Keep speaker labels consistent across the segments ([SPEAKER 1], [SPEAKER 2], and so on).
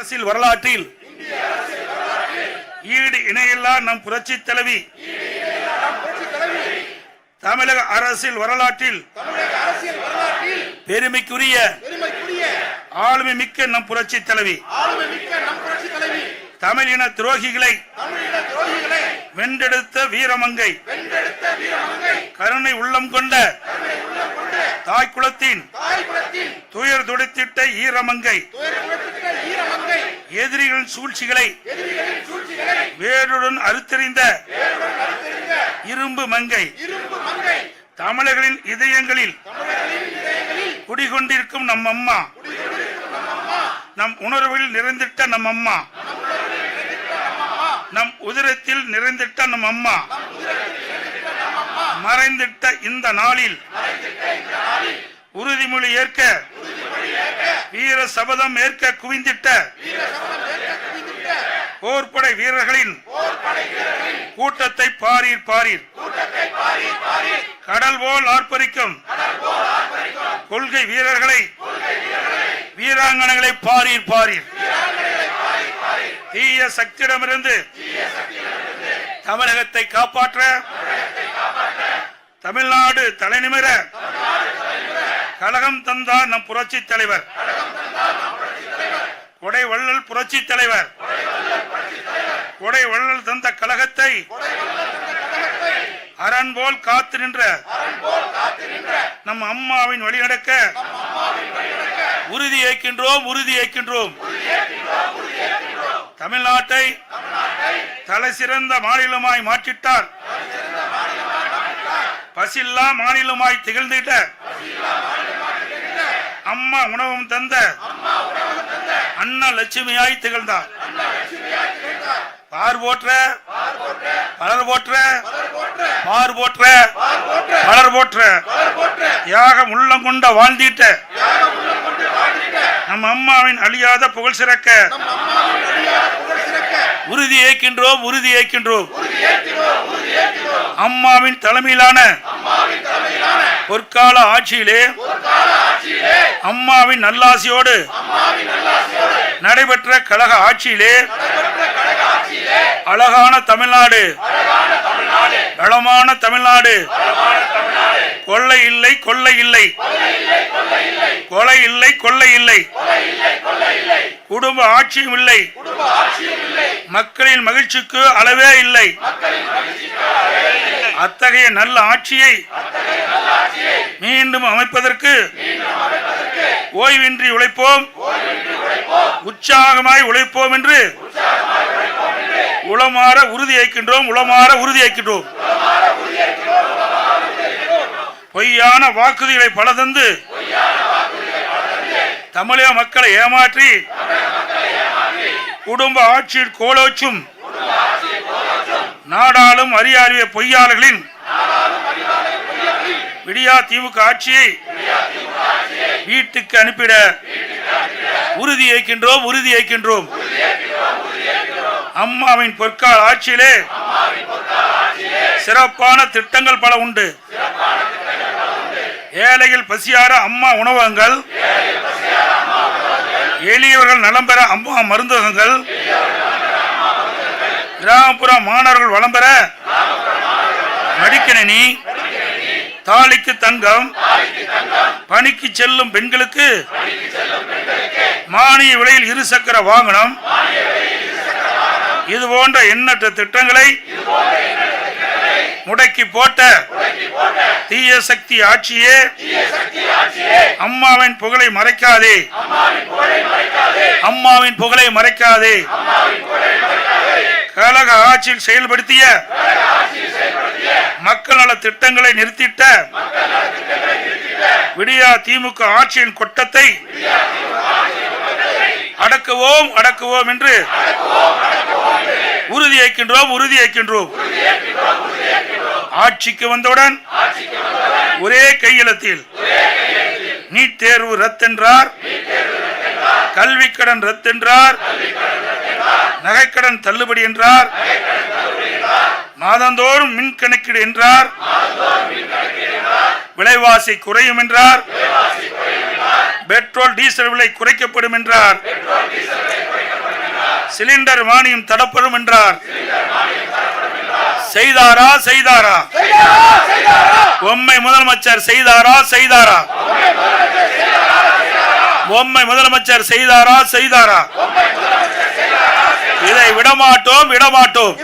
[SPEAKER 1] அரசியல் வரலாற்றில் ஈடு இணையில்லா நம் புரட்சி தலைவி. தமிழக அரசியல் வரலாற்றில் பெருமைக்குரிய ஆளுமை மிக்க நம் புரட்சி தலைவி. தமிழின துரோகிகளை வென்றெடுத்த வீரமங்கை. கருணை உள்ளம் கொண்ட தாய் குலத்தின்
[SPEAKER 2] தாய் குலத்தின்
[SPEAKER 1] துயர் துடைத்திட்ட ஈரமங்கை. எதிரிகளின் சூழ்ச்சிகளை வேருடன் அறுத்தறிந்த இரும்பு மங்கை தமிழர்களின் இதயங்களில்
[SPEAKER 2] தமிழர்களின் இதயங்களில்
[SPEAKER 1] குடிகொண்டிருக்கும் நம் அம்மா நம் உணர்வில் நிறைந்திட்ட நம் அம்மா நம் உதிரத்தில் நிறைந்திட்ட நம் அம்மா மறைந்திட்ட இந்த நாளில் உறுதிமொழி ஏற்க வீர சபதம் ஏற்க குவிந்திட்ட போர்ப்படை வீரர்களின் கூட்டத்தை பாரீர் பாரீர். கடல் போல் ஆர்ப்பரிக்கும் கொள்கை வீரர்களை வீராங்கனைகளை பாரீர் பாரீர். தீய சக்தியிடமிருந்து தமிழகத்தை காப்பாற்ற தமிழ்நாடு தலைநிமிர கழகம் தந்தார் நம் புரட்சி தலைவர். கொடை வள்ளல் புரட்சி தலைவர். கொடை வள்ளல் தந்த கழகத்தை அரண் போல் காத்து நின்ற நம் அம்மாவின் வழிநடக்க உறுதி ஏற்கின்றோம் உறுதி ஏற்கின்றோம். தமிழ்நாட்டை தலை சிறந்த மாநிலமாய் மாற்றிட்டார். பசில்லா மாநிலமாய் திகழ்ந்திட்ட அம்மா உணவும் தந்த அண்ணா லட்சுமியாய் திகழ்ந்தார். பார் போற்ற பலர் போற்ற பார் போற்ற பலர் போற்ற. யாக உள்ளம் கொண்ட வாழ்ந்திட்ட நம் அம்மாவின் அழியாத புகழ் சிறக்க
[SPEAKER 2] புகழ் சிறக்க
[SPEAKER 1] உறுதி ஏற்கின்றோம் உறுதி ஏற்கின்றோம். அம்மாவின் தலைமையிலான பொற்கால ஆட்சியிலே அம்மாவின் நல்லாசியோடு நடைபெற்ற கழக ஆட்சியிலே அழகான தமிழ்நாடு வளமான தமிழ்நாடு கொள்ளை இல்லை கொள்ளை இல்லை. கொலை இல்லை கொள்ளை இல்லை. குடும்ப ஆட்சியும் இல்லை. மக்களின் மகிழ்ச்சிக்கு அளவே இல்லை. அத்தகைய நல்ல ஆட்சியை. மீண்டும் அமைப்பதற்கு ஓய்வின்றி உழைப்போம். உற்சாகமாய் உழைப்போம் என்று உளமாற உறுதியேற்கின்றோம் உளமாற உறுதியேற்கின்றோம் பொய்யான வாக்குறுதிகளை பல தந்து தமிழக மக்களை ஏமாற்றி குடும்ப ஆட்சியில் கோலோச்சும் நாடாளும் அறியாறிய பொய்யாளர்களின் விடியா தீவுக்கு ஆட்சியை வீட்டுக்கு அனுப்பிட உறுதி ஏற்கின்றோம் உறுதி ஏற்கின்றோம். அம்மாவின் பொற்கால ஆட்சியிலே சிறப்பான திட்டங்கள் பல உண்டு. ஏழைகள் பசியார அம்மா உணவகங்கள். எளியவர்கள் நலம் பெற அம்மா மருந்தகங்கள். கிராமப்புற மாணவர்கள் வளம் பெற மடிக்கணினி தாலிக்கு தங்கம். பணிக்கு செல்லும் பெண்களுக்கு மானிய விலையில் இருசக்கர வாகனம். இது போன்ற எண்ணற்ற திட்டங்களை முடக்கி போட்ட தீய சக்தி ஆட்சியே அம்மாவின் புகழை மறைக்காதே. அம்மாவின் புகழை மறைக்காதே. கழக ஆட்சியில் செயல்படுத்திய மக்கள் நல திட்டங்களை நிறுத்திட்ட விடியா திமுக ஆட்சியின் கொட்டத்தை அடக்குவோம் அடக்குவோம் என்று உறுதி உறுதியேற்கின்றோம் உறுதி ஆட்சிக்கு வந்தவுடன் ஒரே கையெழுத்தில் நீட் தேர்வு ரத்தென்றார் கல்வி கடன் ரத்தென்றார் நகைக்கடன் தள்ளுபடி என்றார் மாதந்தோறும் மின் கணக்கீடு என்றார். விலைவாசி குறையும் என்றார். பெட்ரோல் டீசல் விலை குறைக்கப்படும் என்றார். சிலிண்டர் மானியம் தடப்படும் என்றார். செய்தாரா செய்தாரா? பொம்மை முதலமைச்சர் செய்தாரா செய்தாரா? பொம்மை முதலமைச்சர் செய்தாரா செய்தாரா? இதை விடமாட்டோம் விடமாட்டோம்.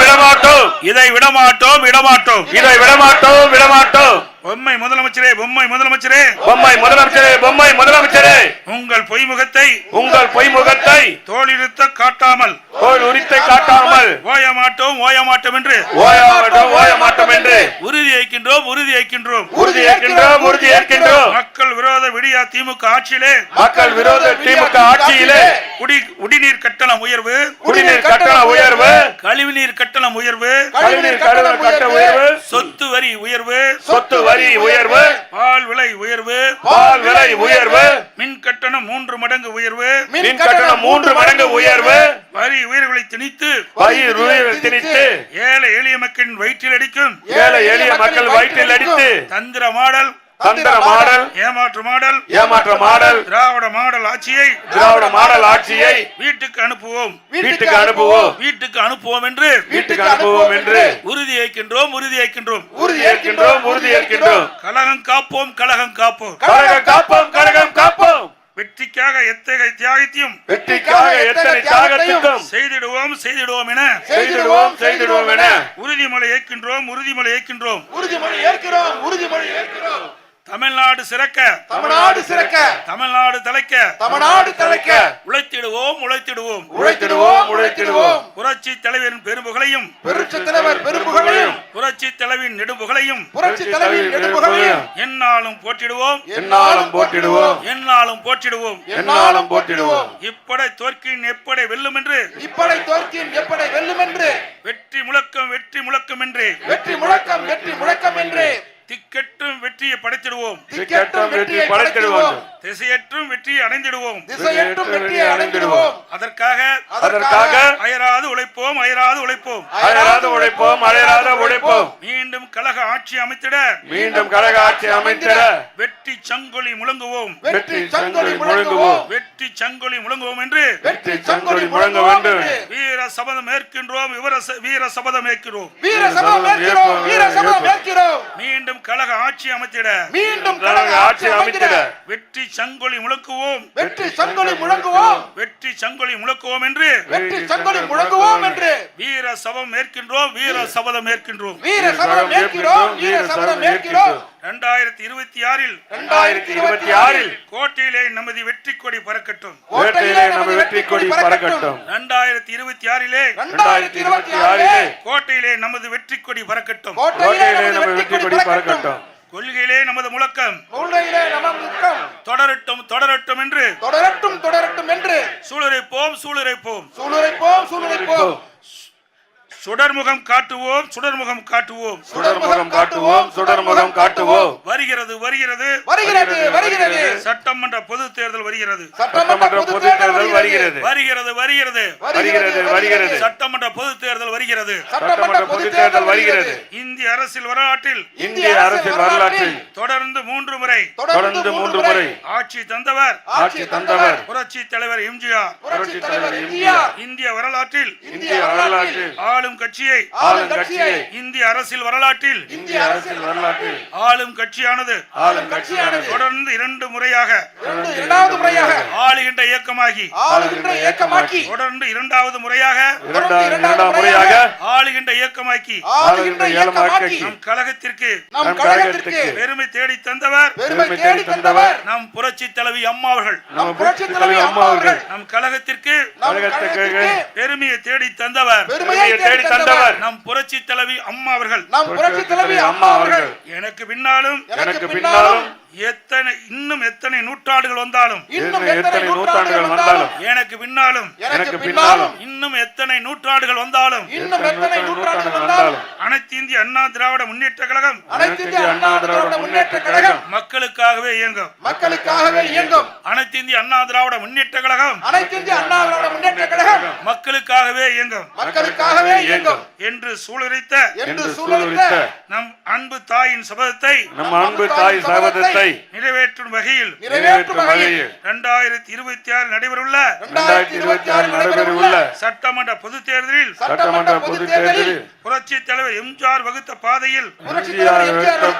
[SPEAKER 1] விடமாட்டோம். இதை விடமாட்டோம் விடமாட்டோம்.
[SPEAKER 3] இதை விடமாட்டோம் விடமாட்டோம்.
[SPEAKER 1] பொம்மை முதலமைச்சரே பொம்மை முதலமைச்சரே.
[SPEAKER 3] பொம்மை முதலமைச்சரே பொம்மை முதலமைச்சரே.
[SPEAKER 1] உங்கள் பொய்முகத்தை
[SPEAKER 3] உங்கள் பொய்முகத்தை
[SPEAKER 1] தோலிருத்த காட்டாமல்.
[SPEAKER 3] கோல் உரித்தை காட்டாமல்.
[SPEAKER 1] ஓய மாட்டோம் ஓய மாட்டோம் என்று.
[SPEAKER 3] ஓய மாட்டோம் ஓய மாட்டோம் என்று.
[SPEAKER 1] உறுதி ஏற்கின்றோம் உறுதி ஏற்கின்றோம்.
[SPEAKER 3] உறுதி ஏற்கின்றோம் உறுதி ஏற்கின்றோம்.
[SPEAKER 1] மக்கள் விரோத விடியா திமுக ஆட்சியிலே.
[SPEAKER 3] மக்கள் விரோத திமுக ஆட்சியிலே.
[SPEAKER 1] குடி குடிநீர் கட்டணம் உயர்வு.
[SPEAKER 3] குடிநீர் கட்டண உயர்வு.
[SPEAKER 1] கழிவுநீர் கட்டணம் உயர்வு.
[SPEAKER 3] கழிவுநீர் கட்டண கட்ட உயர்வு.
[SPEAKER 1] சொத்து வரி உயர்வு.
[SPEAKER 3] சொத்து வரி உயர்வு.
[SPEAKER 1] பால் விலை உயர்வு.
[SPEAKER 3] பால் விலை உயர்வு.
[SPEAKER 1] மின் கட்டணம் மூன்று மடங்கு உயர்வு.
[SPEAKER 3] மின் கட்டணம் மூன்று மடங்கு உயர்வு.
[SPEAKER 1] வரி உயர்வுகளை திணித்து.
[SPEAKER 3] உயர்வு திணித்து.
[SPEAKER 1] ஏழை எளிய மக்களின் வயிற்றில் அடிக்கும்.
[SPEAKER 3] ஏழை எளிய மக்கள் வயிற்றில் அடித்து.
[SPEAKER 1] தந்திர மாடல்.
[SPEAKER 3] தந்திர மாடல்.
[SPEAKER 1] ஏமாற்று மாடல்.
[SPEAKER 3] ஏமாற்ற மாடல்.
[SPEAKER 1] திராவிட மாடல் ஆட்சியை
[SPEAKER 3] திராவிட மாடல் ஆட்சியை
[SPEAKER 1] வீட்டுக்கு அனுப்புவோம்.
[SPEAKER 3] வீட்டுக்கு அனுப்புவோம்.
[SPEAKER 1] வீட்டுக்கு அனுப்புவோம் என்று
[SPEAKER 3] வீட்டுக்கு அனுப்புவோம் என்று
[SPEAKER 1] உறுதி ஏற்கின்றோம் உறுதி ஏற்கின்றோம்.
[SPEAKER 3] உறுதி ஏற்கின்றோம் உறுதி ஏற்கின்றோம்.
[SPEAKER 1] கலகம் காப்போம் கலகம் காப்போம்.
[SPEAKER 3] கழகம் காப்போம் கழகம் காப்போம்.
[SPEAKER 1] வெற்றிக்காக எத்தகைய தியாகத்தையும்
[SPEAKER 3] வெற்றிக்காக எத்தனை தியாகத்திற்கும்
[SPEAKER 1] செய்திடுவோம் செய்திடுவோம் என
[SPEAKER 3] செய்திடுவோம் செய்திடுவோம் என
[SPEAKER 1] உறுதிமொழி ஏற்கின்றோம் உறுதிமொழி ஏற்கின்றோம்.
[SPEAKER 2] உறுதிமொழி ஏற்கிறோம் உறுதிமொழி ஏற்கிறோம்.
[SPEAKER 1] தமிழ்நாடு சிறக்க.
[SPEAKER 2] தமிழ்நாடு சிறக்க.
[SPEAKER 1] தமிழ்நாடு தலைக்க.
[SPEAKER 2] தமிழ்நாடு தலைக்க.
[SPEAKER 1] உழைத்திடுவோம் உழைத்திடுவோம்.
[SPEAKER 2] உழைத்திடுவோம் உழைத்திடுவோம்.
[SPEAKER 1] புரட்சி தலைவரின் பெரும்புகளையும்
[SPEAKER 2] பெருட்சி தலைவர் பெரும்புகளையும்
[SPEAKER 1] புரட்சி தலைவின் நெடும்புகளையும்
[SPEAKER 2] புரட்சி தலைவர் நெடும்புகளையும்
[SPEAKER 1] எந்நாளும் போற்றிடுவோம்.
[SPEAKER 3] என்னாலும் போட்டிடுவோம்
[SPEAKER 1] எந்நாளும் போற்றிடுவோம்.
[SPEAKER 3] என்னாலும் போட்டிடுவோம்
[SPEAKER 1] இப்படை தோற்கின் எப்படை வெல்லும் என்று
[SPEAKER 2] இப்படை தோற்கின் எப்படை வெல்லும் என்று
[SPEAKER 1] வெற்றி முழக்கம் வெற்றி முழக்கம் என்று
[SPEAKER 2] வெற்றி முழக்கம் வெற்றி முழக்கம் என்று
[SPEAKER 1] திக்கெட்டும் வெற்றியை படைத்திடுவோம்.
[SPEAKER 2] திக்கெட்டும் வெற்றியை படைத்திடுவோம்.
[SPEAKER 1] திசையற்றும் வெற்றியை அடைந்திடுவோம்.
[SPEAKER 2] திசையற்றும் வெற்றியை அடைந்திடுவோம்.
[SPEAKER 1] அதற்காக
[SPEAKER 3] அதற்காக
[SPEAKER 1] அயராது உழைப்போம் அயராது உழைப்போம்.
[SPEAKER 3] அயராத உழைப்போம் அயராத உழைப்போம்.
[SPEAKER 1] மீண்டும் கழக ஆட்சி அமைத்திட.
[SPEAKER 3] மீண்டும் கழக ஆட்சி அமைத்திட.
[SPEAKER 1] வெற்றி சங்கொலி முழங்குவோம்.
[SPEAKER 2] வெற்றி சங்கொலி முழங்குவோம்.
[SPEAKER 1] வெற்றி சங்கொலி முழங்குவோம் என்று
[SPEAKER 2] வெற்றி சங்கொலி முழங்க வேண்டும்
[SPEAKER 1] வீர சபதம் ஏற்கின்றோம் விவர வீர சபதம் ஏற்கிறோம்.
[SPEAKER 2] வீர சபம் ஏற்கிறோம் வீர சபம் ஏற்கிறோம்.
[SPEAKER 1] மீண்டும் கழக ஆட்சி அமைத்திட.
[SPEAKER 2] மீண்டும்
[SPEAKER 3] கழக ஆட்சி அமைத்திட.
[SPEAKER 1] வெற்றி சங்கொலி முழக்குவோம்.
[SPEAKER 2] வெற்றி சங்கொலி முழங்குவோம்.
[SPEAKER 1] வெற்றி சங்கொலி முழக்குவோம் என்று.
[SPEAKER 2] வெற்றி சங்கொலி முழங்குவோம் என்று.
[SPEAKER 1] வீர சபம் ஏற்கின்றோம் வீர சபதம் ஏற்கின்றோம்
[SPEAKER 2] வீர சபம் ஏற்கிறோம் வீர சபம் ஏற்கிறோம்
[SPEAKER 1] இரண்டாயிரத்தி இருபத்தி ஆறில்
[SPEAKER 3] இரண்டாயிரத்தி இருபத்தி ஆறில்
[SPEAKER 1] கோட்டையிலே நமது வெற்றி கொடி பறக்கட்டும்.
[SPEAKER 3] கோட்டையிலே நமது வெற்றி கொடி பறக்கட்டும்.
[SPEAKER 1] இரண்டாயிரத்தி இருபத்தி ஆறிலே
[SPEAKER 2] இரண்டாயிரத்தி இருபத்தி ஆறிலே
[SPEAKER 1] கோட்டையிலே நமது வெற்றி கொடி பறக்கட்டும்.
[SPEAKER 2] கோட்டையிலே
[SPEAKER 3] கோட்டையிலே
[SPEAKER 2] நமது வெற்றி கொடி பறக்கட்டும்.
[SPEAKER 1] கொள்கையிலே நமது முழக்கம்.
[SPEAKER 2] கொள்கையிலே நமது முக்கம்
[SPEAKER 1] தொடரட்டும் தொடரட்டும் என்று
[SPEAKER 2] தொடரட்டும் தொடரட்டும் என்று
[SPEAKER 1] சூளுரைப்போம் சூளுரைப்போம்.
[SPEAKER 2] சூளுரைப்போம் சூளுரைப்போம்.
[SPEAKER 1] சுடர்முகம் காட்டுவோம் சுடர்முகம் காட்டுவோம்.
[SPEAKER 3] சுடர்முகம் காட்டுவோம் சுடர்முகம் காட்டுவோம்.
[SPEAKER 1] வருகிறது வருகிறது.
[SPEAKER 2] வருகிறது வருகிறது
[SPEAKER 1] சட்டமன்ற பொது தேர்தல் வருகிறது.
[SPEAKER 2] சட்டமன்ற பொதுத் தேர்தல் வருகிறது.
[SPEAKER 1] வருகிறது. வருகிறது
[SPEAKER 3] வருகிறது. வருகிறது
[SPEAKER 1] சட்டமன்ற பொது தேர்தல் வருகிறது.
[SPEAKER 2] சட்டமன்ற பொதுத் தேர்தல் வருகிறது.
[SPEAKER 1] இந்திய அரசியல் வரலாற்றில்
[SPEAKER 3] இந்திய அரசியல் வரலாற்றில்
[SPEAKER 1] தொடர்ந்து மூன்று முறை
[SPEAKER 3] தொடர்ந்து மூன்று முறை
[SPEAKER 1] ஆட்சி தந்தவர்.
[SPEAKER 3] ஆட்சி தந்தவர்.
[SPEAKER 1] புரட்சி தலைவர் எம்ஜிஆர்.
[SPEAKER 2] புரட்சி தலைவர் எம்ஜிஆர்.
[SPEAKER 1] இந்திய வரலாற்றில்
[SPEAKER 3] இந்திய வரலாற்றில்
[SPEAKER 1] ஆளும் கட்சியை
[SPEAKER 3] ஆளும் கட்சியை
[SPEAKER 1] இந்திய அரசியல் வரலாற்றில்
[SPEAKER 3] இந்திய அரசியல் வரலாற்றில்
[SPEAKER 1] ஆளும் கட்சியானது
[SPEAKER 3] ஆளும் கட்சியானது
[SPEAKER 1] தொடர்ந்து இரண்டு முறையாக
[SPEAKER 2] இரண்டு இரண்டாவது முறையாக
[SPEAKER 1] ஆளுகின்ற இயக்கமாகி
[SPEAKER 2] ஆளுகின்ற இயக்கமாக்கி
[SPEAKER 1] தொடர்ந்து இரண்டாவது முறையாக
[SPEAKER 3] இரண்டாம் முறையாக
[SPEAKER 1] ஆளுகின்ற இயக்கமாக்கி
[SPEAKER 2] ஆளுகின்ற இயக்கமாக்கி
[SPEAKER 1] நம் கழகத்திற்கு
[SPEAKER 2] நம் கழகத்திற்கு
[SPEAKER 1] பெருமை தேடி தந்தவர்
[SPEAKER 2] பெருமை தேடி தந்தவர்
[SPEAKER 1] நம் புரட்சி தலைவி அம்மா அவர்கள்
[SPEAKER 2] நம் புரட்சி தலைவி அம்மா அவர்கள்
[SPEAKER 1] நம் கழகத்திற்கு பெருமையை தேடி தந்தவர்
[SPEAKER 2] பெருமையை தேடி தந்தவர்.
[SPEAKER 1] நம் புரட்சி தலைவி அம்மா அவர்கள்.
[SPEAKER 2] நம் புரட்சி தலைவி அம்மா அவர்கள்.
[SPEAKER 1] எனக்கு பின்னாலும்
[SPEAKER 2] எனக்கு பின்னாலும்
[SPEAKER 1] எத்தனை இன்னும் எத்தனை நூற்றாண்டுகள் வந்தாலும்?
[SPEAKER 2] இன்னும் எத்தனை நூற்றாண்டுகள் வந்தாலும்?
[SPEAKER 1] எனக்கு பின்னாலும்.
[SPEAKER 2] எனக்கு பின்னாலும்.
[SPEAKER 1] இன்னும் எத்தனை நூற்றாண்டுகள் வந்தாலும்?
[SPEAKER 2] இன்னும் எத்தனை நூற்றாண்டுகள் வந்தாலும்?
[SPEAKER 1] அனைத்து இந்திய அண்ணா திராவிட முன்னேற்ற கழகம்.
[SPEAKER 2] அனைத்து இந்திய அண்ணா திராவிட முன்னேற்ற கழகம்.
[SPEAKER 1] மக்களுக்காகவே இயங்கும்.
[SPEAKER 2] மக்களுக்காகவே இயங்கும்.
[SPEAKER 1] அனைத்து இந்திய அண்ணா திராவிட முன்னேற்ற கழகம்.
[SPEAKER 2] அனைத்து இந்திய அண்ணா திராவிட முன்னேற்ற கழகம்.
[SPEAKER 1] மக்களுக்காகவே இயங்கும்.
[SPEAKER 2] மக்களுக்காகவே இயங்கும்.
[SPEAKER 1] என்று சூளுரைத்த
[SPEAKER 2] என்று சூழலித்த
[SPEAKER 1] நம் அன்பு தாயின் சபதத்தை
[SPEAKER 3] நம் அன்பு தாய் சபதத்தை திட்டத்தை
[SPEAKER 1] நிறைவேற்றும் வகையில்
[SPEAKER 2] நிறைவேற்றும் வகையில்
[SPEAKER 1] இரண்டாயிரத்தி இருபத்தி ஆறு நடைபெறவுள்ள
[SPEAKER 3] இரண்டாயிரத்தி இருபத்தி ஆறு நடைபெறவுள்ள
[SPEAKER 1] சட்டமன்ற பொதுத் தேர்தலில்
[SPEAKER 3] சட்டமன்ற பொதுத் தேர்தலில்
[SPEAKER 1] புரட்சி தலைவர் எம்ஜிஆர் வகுத்த பாதையில்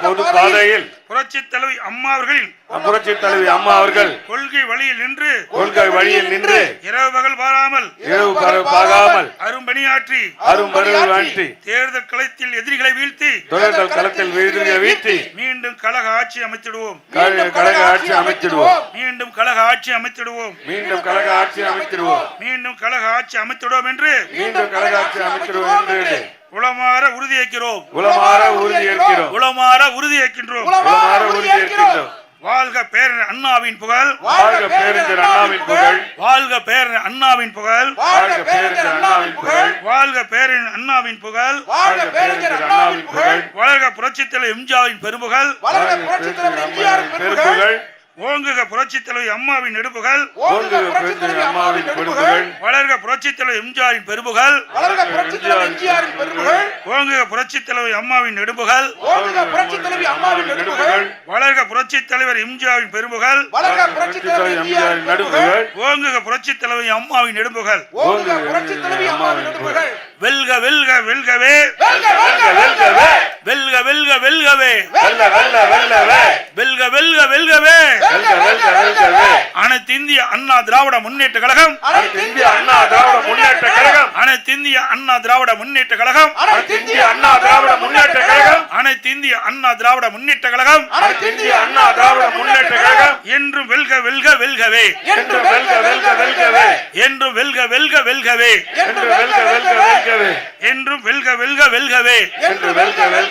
[SPEAKER 3] பொது பாதையில்
[SPEAKER 1] புரட்சி தலைவி அம்மா அவர்களின்
[SPEAKER 3] புரட்சி தலைவி அம்மா அவர்கள்
[SPEAKER 1] கொள்கை வழியில் நின்று
[SPEAKER 3] கொள்கை வழியில் நின்று
[SPEAKER 1] இரவு பகல் பாராமல்
[SPEAKER 3] இரவு பகல் பார்க்காமல்
[SPEAKER 1] அரும்பணியாற்றி
[SPEAKER 3] அரும்பருவாற்றி
[SPEAKER 1] தேர்தல் களத்தில் எதிரிகளை வீழ்த்தி
[SPEAKER 3] தொழில்கள் களத்தில் வீழ்த்தி
[SPEAKER 1] மீண்டும் கழக ஆட்சி அமைத்திடுவோம்
[SPEAKER 3] கழக- கழக ஆட்சி அமைத்திடுவோம்
[SPEAKER 1] மீண்டும் கழக ஆட்சி அமைத்திடுவோம்
[SPEAKER 3] மீண்டும் கழக ஆட்சி அமைத்திடுவோம்
[SPEAKER 1] மீண்டும் கழக ஆட்சி அமைத்திடுவோம் என்று
[SPEAKER 3] மீண்டும் கழக ஆட்சி அமைத்திடுவோம் என்று
[SPEAKER 1] உளமாற உறுதியேற்கிறோம்.
[SPEAKER 3] உளமாற உறுதியேற்கிறோம்.
[SPEAKER 1] உளமாற உறுதியேற்கின்றோம்.
[SPEAKER 3] உளமாற உறுதியேற்கின்றோம்.
[SPEAKER 1] வாழ்க பேரன் அண்ணாவின் புகழ்.
[SPEAKER 3] வாழ்க பேரறிஞர் அண்ணாவின் புகழ்.
[SPEAKER 1] வாழ்க பேரன் அண்ணாவின் புகழ்.
[SPEAKER 3] வாழ்க பேரறிஞர் அண்ணாவின் புகழ்.
[SPEAKER 1] வாழ்க பேரன் அண்ணாவின் புகழ்.
[SPEAKER 2] வாழ்க பேரறிஞர் அண்ணாவின் புகழ்.
[SPEAKER 1] வளர்க புரட்சித் தலைவர் எம்ஜிஆரின் பெரும்புகழ்.
[SPEAKER 2] வளர்க புரட்சித் தலைவர் எம்ஜிஆரின் பெரும்புகழ்.
[SPEAKER 1] ஓங்குக புரட்சித் தலைவர் அம்மாவின்
[SPEAKER 2] பெரும்புகழ்
[SPEAKER 1] வளர்க புரட்சித் தலைவர் எம்ஜிஆரின் பெரும்புகழ் ஓங்குக புரட்சித்
[SPEAKER 2] தலைவி அம்மாவின் நெடும்புகழ்
[SPEAKER 1] வளர்க புரட்சித் தலைவர் எம்ஜிஆரின் பெரும்புகழ்
[SPEAKER 2] ஓங்குக புரட்சித் தலைவி அம்மாவின் நெடும்புகழ்
[SPEAKER 1] வெல்க வெல்க வெல்கவே.
[SPEAKER 2] வெல்க வெல்க வெல்கவே
[SPEAKER 1] வெல்க வெல்க வெல்கவே
[SPEAKER 3] வெல்ல வெல்ல வெல்லவே
[SPEAKER 1] வெல்க வெல்க வெல்கவே
[SPEAKER 3] வெல்க வெல்க வெல்கவே
[SPEAKER 1] அனைத்து இந்திய அண்ணா திராவிட முன்னேற்ற கழகம்
[SPEAKER 2] அனைத்து
[SPEAKER 3] இந்திய அண்ணா திராவிட முன்னேற்ற கழகம்
[SPEAKER 1] அனைத்து இந்திய அண்ணா திராவிட முன்னேற்ற கழகம்
[SPEAKER 2] அனைத்து
[SPEAKER 3] இந்திய அண்ணா திராவிட முன்னேற்ற கழகம்
[SPEAKER 1] அனைத்து இந்திய அண்ணா திராவிட முன்னேற்ற கழகம்
[SPEAKER 2] அனைத்து
[SPEAKER 3] இந்திய அண்ணா திராவிட முன்னேற்ற கழகம்
[SPEAKER 1] என்றும் வெல்க வெல்க வெல்கவே
[SPEAKER 2] என்று வெல்க வெல்க வெல்கவே
[SPEAKER 1] என்றும் வெல்க வெல்க வெல்கவே
[SPEAKER 2] என்று
[SPEAKER 3] என்று வெல்க வெல்க வெல்கவே
[SPEAKER 1] என்றும் வெல்க வெல்க வெல்கவே
[SPEAKER 3] என்று வெல்க வெல்க வெல்கவே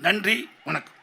[SPEAKER 1] நன்றி வணக்கம்.